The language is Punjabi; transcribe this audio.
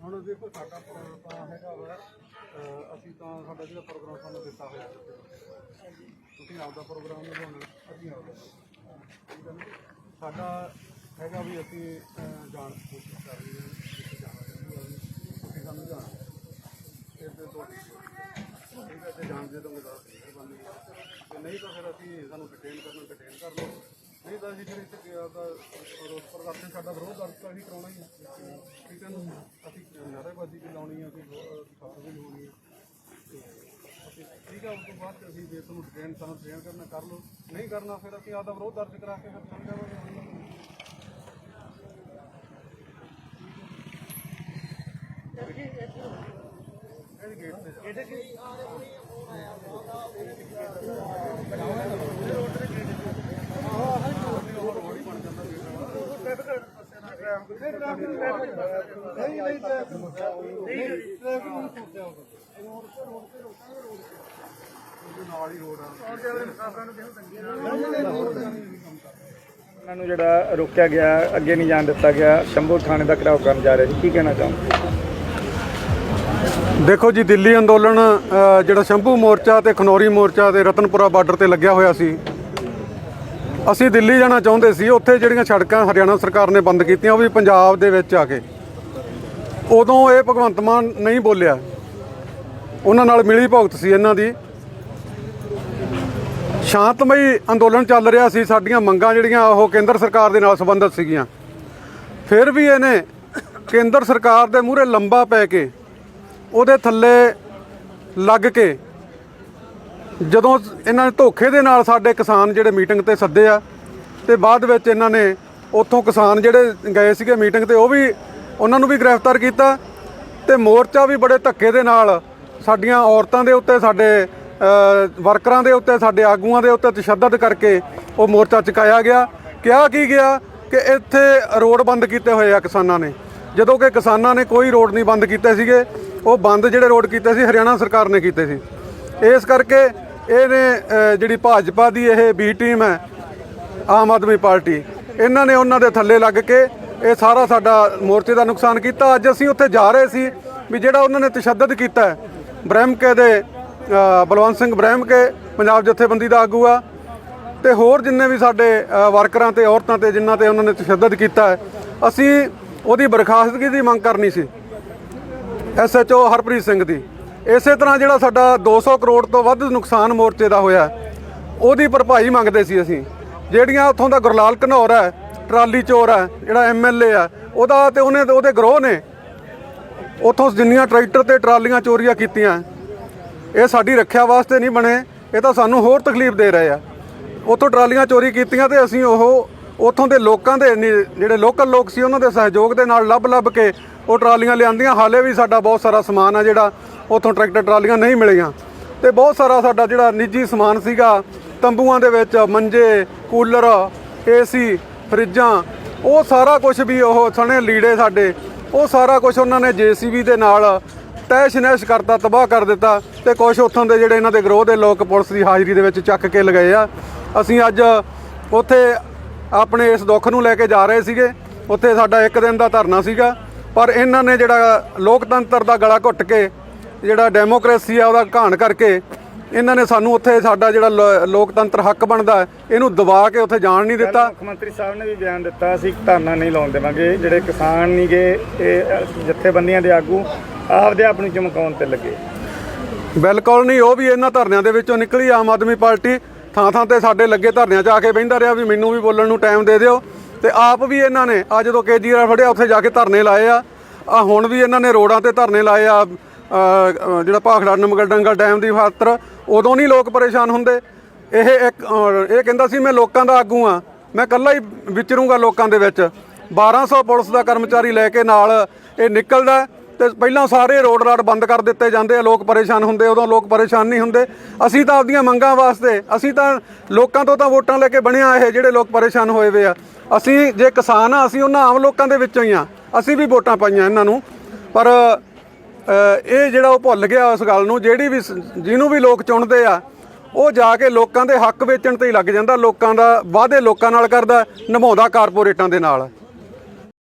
ਹੁਣ ਦੇਖੋ ਸਾਡਾ ਪ੍ਰੋਗਰਾਮ ਹੈਗਾ ਵਾ ਅਹ ਅਸੀਂ ਤਾਂ ਸਾਡਾ ਜਿਹੜਾ ਪ੍ਰੋਗਰਾਮ ਸਾਨੂੰ ਦਿੱਤਾ ਹੋਇਆ ਤੁਸੀਂ ਆਪਦਾ ਪ੍ਰੋਗਰਾਮ ਨਿਭਾਉਣਾ ਅਸੀਂ ਆਪਦਾ ਠੀਕ ਹੈ ਨਾ? ਸਾਡਾ ਹੈਗਾ ਵੀ ਅਸੀਂ ਅਹ, ਜਾਣ ਦੀ ਕੋਸ਼ਿਸ਼ ਕਰ ਸਾਨੂੰ ਜਾਣਾ ਇਸ ਦੇ ਤੋਂ ਠੀਕ ਹੈ ਤੇ ਜਾਣ ਦੇ ਦੋਗੇ ਤਾਂ ਨਹੀਂ ਤਾਂ ਫਿਰ ਅਸੀਂ ਸਾਨੂੰ ਡਿਟੇਨ ਕਰਨਾ ਡਿਟੇਨ ਕਰ ਲਓ ਨਹੀਂ ਤਾਂ ਅਸੀਂ ਫਿਰ ਇੱਥੇ ਗਿਆ ਤਾਂ ਰੋਸ ਪ੍ਰਦਰਸ਼ਨ ਸਾਡਾ ਵਿਰੋਧ ਦਰਜ ਤਾਂ ਕਰਾਉਣਾ ਹੀ ਹੈ ਠੀਕ ਹੈ ਨਾ ਅਸੀਂ ਨਾਅਰੇਬਾਜ਼ੀ ਵੀ ਲਾਉਣੀ ਹੈ ਅਸੀਂ ਖਾਸ ਵੀ ਲਾਉਣੀ ਹੈ ਤੇ ਅਸੀਂ ਠੀਕ ਹੈ ਉਸ ਤੋਂ ਬਾਅਦ 'ਚ ਅਸੀਂ ਜੇ ਤੁਹਾਨੂੰ ਡਿਟੇਨ ਸਾਨੂੰ ਡਿਟੇਨ ਕਰਨਾ, ਕਰ ਲਓ। ਨਹੀਂ ਕਰਨਾ, ਫਿਰ ਅਸੀਂ ਆਪਦਾ ਵਿਰੋਧ ਦਰਜ ਕਰਾ ਕੇ ਫਿਰ ਸਮਝਾਵਾਂਗੇ। ਇਹਦੇ ਗੇਟ ਤੇ ਇਹਦੇ ਨਹੀਂ ਨਹੀਂ ਨਾਲ ਹੀ ਰੋਡ ਆ ਉਹਨਾਂ ਨੂੰ ਜਿਹੜਾ ਰੋਕਿਆ ਗਿਆ, ਅੱਗੇ ਨਹੀਂ ਜਾਣ ਦਿੱਤਾ ਗਿਆ, ਸ਼ੰਭੂ ਥਾਣੇ ਦਾ ਘਰਾਓ ਕਰਨ ਜਾ ਰਹੇ ਸੀ। ਕੀ ਕਹਿਣਾ ਚਾਹੁੰਦੇ ਦੇਖੋ ਜੀ, ਦਿੱਲੀ ਅੰਦੋਲਨ ਜਿਹੜਾ ਸ਼ੰਭੂ ਮੋਰਚਾ ਤੇ ਖਨੌਰੀ ਮੋਰਚਾ ਤੇ ਰਤਨਪੁਰਾ ਬਾਰਡਰ ਤੇ ਲੱਗਿਆ ਹੋਇਆ ਸੀ। ਅਸੀਂ ਦਿੱਲੀ ਜਾਣਾ ਚਾਹੁੰਦੇ ਸੀ, ਉੱਥੇ ਜਿਹੜੀਆਂ ਸੜਕਾਂ ਹਰਿਆਣਾ ਸਰਕਾਰ ਨੇ ਬੰਦ ਕੀਤੀਆਂ, ਉਹ ਵੀ ਪੰਜਾਬ ਦੇ ਵਿੱਚ ਆ ਕੇ। ਉਦੋਂ ਇਹ ਭਗਵੰਤ ਮਾਨ ਨਹੀਂ ਬੋਲਿਆ। ਉਹਨਾਂ ਨਾਲ ਮਿਲੀ ਭੁਗਤ ਸੀ ਇਹਨਾਂ ਦੀ। ਸ਼ਾਂਤਮਈ ਅੰਦੋਲਨ ਚੱਲ ਰਿਹਾ ਸੀ, ਸਾਡੀਆਂ ਮੰਗਾਂ ਜਿਹੜੀਆਂ, ਉਹ ਕੇਂਦਰ ਸਰਕਾਰ ਦੇ ਨਾਲ ਸੰਬੰਧਿਤ ਸੀਗੀਆਂ। ਫਿਰ ਵੀ ਇਹਨੇ ਕੇਂਦਰ ਸਰਕਾਰ ਦੇ ਮੂਹਰੇ ਲੰਬਾ ਪੈ ਕੇ ਉਹਦੇ ਥੱਲੇ ਲੱਗ ਕੇ ਜਦੋਂ ਇਹਨਾਂ ਨੇ ਧੋਖੇ ਦੇ ਨਾਲ ਸਾਡੇ ਕਿਸਾਨ ਜਿਹੜੇ ਮੀਟਿੰਗ ਤੇ ਸੱਦੇ ਆ ਤੇ ਬਾਅਦ ਵਿੱਚ ਇਹਨਾਂ ਨੇ ਉੱਥੋਂ ਕਿਸਾਨ ਜਿਹੜੇ ਗਏ ਸੀਗੇ ਮੀਟਿੰਗ ਤੇ ਉਹ ਵੀ ਉਹਨਾਂ ਨੂੰ ਵੀ ਗ੍ਰਿਫਤਾਰ ਕੀਤਾ ਤੇ ਮੋਰਚਾ ਵੀ ਬੜੇ ਧੱਕੇ ਦੇ ਨਾਲ ਸਾਡੀਆਂ ਔਰਤਾਂ ਦੇ ਉੱਤੇ, ਸਾਡੇ ਵਰਕਰਾਂ ਦੇ ਉੱਤੇ, ਸਾਡੇ ਆਗੂਆਂ ਦੇ ਉੱਤੇ ਤਸ਼ੱਦਦ ਕਰਕੇ ਉਹ ਮੋਰਚਾ ਚੁਕਾਇਆ ਗਿਆ। ਕਿਹਾ ਕੀ ਗਿਆ ਕਿ ਇੱਥੇ ਰੋਡ ਬੰਦ ਕੀਤੇ ਹੋਏ ਆ ਕਿਸਾਨਾਂ ਨੇ। ਜਦੋਂ ਕਿ ਕਿਸਾਨਾਂ ਨੇ ਕੋਈ ਰੋਡ ਨਹੀਂ ਬੰਦ ਕੀਤੇ ਸੀਗੇ ਉਹ ਬੰਦ ਜਿਹੜੇ ਰੋਡ ਕੀਤੇ ਸੀ ਹਰਿਆਣਾ ਸਰਕਾਰ ਨੇ ਕੀਤੇ ਸੀ। ਇਸ ਕਰਕੇ ਇਹਨੇ ਜਿਹੜੀ ਭਾਜਪਾ ਦੀ ਇਹ ਬੀ ਟੀਮ ਹੈ ਆਮ ਆਦਮੀ ਪਾਰਟੀ ਇਹਨਾਂ ਨੇ ਉਹਨਾਂ ਦੇ ਥੱਲੇ ਲੱਗ ਕੇ ਇਹ ਸਾਰਾ ਸਾਡਾ ਮੋਰਚੇ ਦਾ ਨੁਕਸਾਨ ਕੀਤਾ। ਅੱਜ ਅਸੀਂ ਉੱਥੇ ਜਾ ਰਹੇ ਸੀ ਵੀ ਜਿਹੜਾ ਉਹਨਾਂ ਨੇ ਤਸ਼ੱਦਦ ਕੀਤਾ ਹੈ, ਬ੍ਰਹਮਕੇ ਦੇ ਬਲਵੰਤ ਸਿੰਘ ਬ੍ਰਹਮਕੇ ਪੰਜਾਬ ਜਥੇਬੰਦੀ ਦਾ ਆਗੂ ਆ ਤੇ ਹੋਰ ਜਿੰਨੇ ਵੀ ਸਾਡੇ ਵਰਕਰਾਂ ਤੇ ਔਰਤਾਂ ਤੇ ਜਿਨ੍ਹਾਂ ਤੇ ਉਹਨਾਂ ਨੇ ਤਸ਼ੱਦਦ ਕੀਤਾ ਅਸੀਂ ਉਹਦੀ ਬਰਖਾਸਤਗੀ ਦੀ ਮੰਗ ਕਰਨੀ ਸੀ? ਐਸਐਚਓ ਹਰਪ੍ਰੀਤ ਸਿੰਘ ਦੀ। ਇਸੇ ਤਰ੍ਹਾਂ ਜਿਹੜਾ ਸਾਡਾ 200 ਕਰੋੜ ਤੋਂ ਵੱਧ ਨੁਕਸਾਨ ਮੋਰਚੇ ਦਾ ਹੋਇਆ ਉਹਦੀ ਭਰਪਾਈ ਮੰਗਦੇ ਸੀ ਅਸੀਂ। ਜਿਹੜੀਆਂ ਉੱਥੋਂ ਦਾ ਗੁਰਲਾਲ ਘਨੌਰ ਹੈ, ਟਰਾਲੀ ਚੋਰ ਹੈ, ਜਿਹੜਾ ਐਮਐਲਏ ਆ ਉਹਦਾ ਤੇ ਉਹਨੇ ਉਹਦੇ ਗਰੋਹ ਨੇ। ਉੱਥੋਂ ਜਿੰਨੀਆਂ ਟਰੈਕਟਰ ਤੇ ਟਰਾਲੀਆਂ ਚੋਰੀਆਂ ਕੀਤੀਆਂ, ਇਹ ਸਾਡੀ ਰੱਖਿਆ ਵਾਸਤੇ ਨਹੀਂ ਬਣੇ, ਇਹ ਤਾਂ ਸਾਨੂੰ ਹੋਰ ਤਕਲੀਫ ਦੇ ਰਹੇ ਆ। ਉੱਥੋਂ ਟਰਾਲੀਆਂ ਚੋਰੀ ਕੀਤੀਆਂ ਤੇ ਅਸੀਂ ਉਹ ਉੱਥੋਂ ਦੇ ਲੋਕਾਂ ਦੇ ਨੀ- ਜਿਹੜੇ ਲੋਕਲ ਲੋਕ ਸੀ, ਉਹਨਾਂ ਦੇ ਸਹਿਯੋਗ ਦੇ ਨਾਲ ਲੱਭ ਲੱਭ ਕੇ ਉਹ ਟਰਾਲੀਆਂ ਲਿਆਂਦੀਆਂ। ਹਾਲੇ ਵੀ ਸਾਡਾ ਬਹੁਤ ਸਾਰਾ ਸਮਾਨ ਆ ਜਿਹੜਾ ਉੱਥੋਂ ਟਰੈਕਟਰ ਟਰਾਲੀਆਂ ਨਹੀਂ ਮਿਲੀਆਂ। ਤੇ ਬਹੁਤ ਸਾਰਾ ਸਾਡਾ ਜਿਹੜਾ ਨਿੱਜੀ ਸਮਾਨ ਸੀਗਾ, ਤੰਬੂਆਂ ਦੇ ਵਿੱਚ ਮੰਜੇ, ਕੂਲਰ, ਏਸੀ, ਫਰਿੱਜਾਂ, ਉਹ ਸਾਰਾ ਕੁਝ ਵੀ ਉਹ ਸਣੇ ਲੀੜੇ ਸਾਡੇ, ਉਹ ਸਾਰਾ ਕੁਝ ਉਹਨਾਂ ਨੇ ਜੀਸੀਬੀ ਦੇ ਨਾਲ ਤੈਸ਼ ਨੈਸ਼ ਕਰਤਾ, ਤਬਾਹ ਕਰ ਦਿੱਤਾ ਤੇ ਕੁਝ ਉੱਥੋਂ ਦੇ ਜਿਹੜੇ ਇਹਨਾਂ ਦੇ ਗਰੋਹ ਦੇ ਲੋਕ ਪੁਲਿਸ ਦੀ ਹਾਜ਼ਰੀ ਦੇ ਵਿੱਚ ਚੱਕ ਕੇ ਲਗਾਏ ਆ। ਅਸੀਂ ਅੱਜ ਉੱਥੇ ਆਪਣੇ ਇਸ ਦੁੱਖ ਨੂੰ ਲੈ ਕੇ ਜਾ ਰਹੇ ਸੀਗੇ। ਉੱਥੇ ਸਾਡਾ ਇੱਕ ਦਿਨ ਦਾ ਧਰਨਾ ਸੀਗਾ। ਪਰ ਇਹਨਾਂ ਨੇ ਜਿਹੜਾ ਲੋਕਤੰਤਰ ਦਾ ਗਲਾ ਘੁੱਟ ਕੇ ਜਿਹੜਾ ਡੈਮੋਕ੍ਰੇਸੀ ਆ ਉਹਦਾ ਘਾਣ ਕਰਕੇ ਇਹਨਾਂ ਨੇ ਸਾਨੂੰ ਉੱਥੇ ਸਾਡਾ ਜਿਹੜਾ ਲੋਕਤੰਤਰ ਹੱਕ ਬਣਦਾ ਇਹਨੂੰ ਦਬਾ ਕੇ ਉੱਥੇ ਜਾਣ ਨਹੀਂ ਦਿੱਤਾ। ਮੁੱਖ ਮੰਤਰੀ ਸਾਹਿਬ ਨੇ ਵੀ ਬਿਆਨ ਦਿੱਤਾ ਅਸੀਂ ਧਰਨਾ ਨਹੀਂ ਲਾਉਣ ਦੇਵਾਂਗੇ। ਜਿਹੜੇ ਕਿਸਾਨ ਨਹੀਂਗੇ ਇਹ ਜਥੇਬੰਦੀਆਂ ਦੇ ਆਗੂ ਆਪਦੇ ਆਪ ਨੂੰ ਚਮਕਾਉਣ ਤੇ ਲੱਗੇ। ਬਿਲਕੁਲ ਨਹੀਂ ਉਹ ਵੀ ਇਹਨਾਂ ਧਰਨਿਆਂ ਦੇ ਵਿੱਚੋਂ ਨਿਕਲੀ ਆਮ ਆਦਮੀ ਪਾਰਟੀ। ਥਾਂ ਥਾਂ ਤੇ ਸਾਡੇ ਲੱਗੇ ਧਰਨਿਆਂ 'ਚ ਆ ਕੇ ਬਹਿੰਦਾ ਰਿਹਾ ਵੀ ਮੈਨੂੰ ਵੀ ਬੋਲਣ ਨੂੰ ਟਾਈਮ ਦੇ ਦਿਓ। ਤੇ ਆਪ ਵੀ ਇਹਨਾਂ ਨੇ ਆ ਜਦੋਂ ਕੇਜਰੀਵਾਲ ਫੜਿਆ, ਉੱਥੇ ਜਾ ਕੇ ਧਰਨੇ ਲਾਏ ਆ। ਆ ਹੁਣ ਵੀ ਇਹਨਾਂ ਨੇ ਰੋਡਾਂ ਤੇ ਧਰਨੇ ਲਾਏ ਆ। ਜਿਹੜਾ ਭਾਖੜਾ ਨਮਗਲ ਡੰਗਲ ਡੈਮ ਦੀ ਖਾਤਰ, ਉਦੋਂ ਨਹੀਂ ਲੋਕ ਪਰੇਸ਼ਾਨ ਹੁੰਦੇ। ਇਹ ਇੱਕ ਇਹ ਕਹਿੰਦਾ ਸੀ, ਮੈਂ ਲੋਕਾਂ ਦਾ ਆਗੂ ਆ ਮੈਂ ਇਕੱਲਾ ਹੀ ਵਿਚਰੂੰਗਾ ਲੋਕਾਂ ਦੇ ਵਿੱਚ। 1200 ਪੁਲਿਸ ਦਾ ਕਰਮਚਾਰੀ ਲੈ ਕੇ ਨਾਲ ਇਹ ਨਿਕਲਦਾ ਤੇ ਪਹਿਲਾਂ ਸਾਰੇ ਰੋਡ ਰਾਡ ਬੰਦ ਕਰ ਦਿੱਤੇ ਜਾਂਦੇ ਆ, ਲੋਕ ਪਰੇਸ਼ਾਨ ਹੁੰਦੇ, ਉਦੋਂ ਲੋਕ ਪਰੇਸ਼ਾਨ ਨਹੀਂ ਹੁੰਦੇ। ਅਸੀਂ ਤਾਂ ਆਪਦੀਆਂ ਮੰਗਾਂ ਵਾਸਤੇ, ਅਸੀਂ ਤਾਂ ਲੋਕਾਂ ਤੋਂ ਤਾਂ ਵੋਟਾਂ ਲੈ ਕੇ ਬਣਿਆ ਇਹ, ਜਿਹੜੇ ਲੋਕ ਪਰੇਸ਼ਾਨ ਹੋਏ ਵੇ ਆ। ਅਸੀਂ ਜੇ ਕਿਸਾਨ ਆ, ਅਸੀਂ ਉਹਨਾਂ ਆਮ ਲੋਕਾਂ ਦੇ ਵਿੱਚੋਂ ਹੀ ਆ। ਅਸੀਂ ਵੀ ਵੋਟਾਂ ਪਾਈਆਂ ਇਹਨਾਂ ਨੂੰ। ਪਰ ਇਹ ਜਿਹੜਾ ਉਹ ਭੁੱਲ ਗਿਆ ਉਸ ਗੱਲ ਨੂੰ, ਜਿਹੜੀ ਵੀ ਜਿਹਨੂੰ ਵੀ ਲੋਕ ਚੁਣਦੇ ਆ, ਉਹ ਜਾ ਕੇ ਲੋਕਾਂ ਦੇ ਹੱਕ ਵੇਚਣ ਤੇ ਹੀ ਲੱਗ ਜਾਂਦਾ, ਲੋਕਾਂ ਦਾ ਵਾਅਦੇ ਲੋਕਾਂ ਨਾਲ ਕਰਦਾ ਨਿਭਾਉਂਦਾ ਕਾਰਪੋਰੇਟਾਂ ਦੇ ਨਾਲ।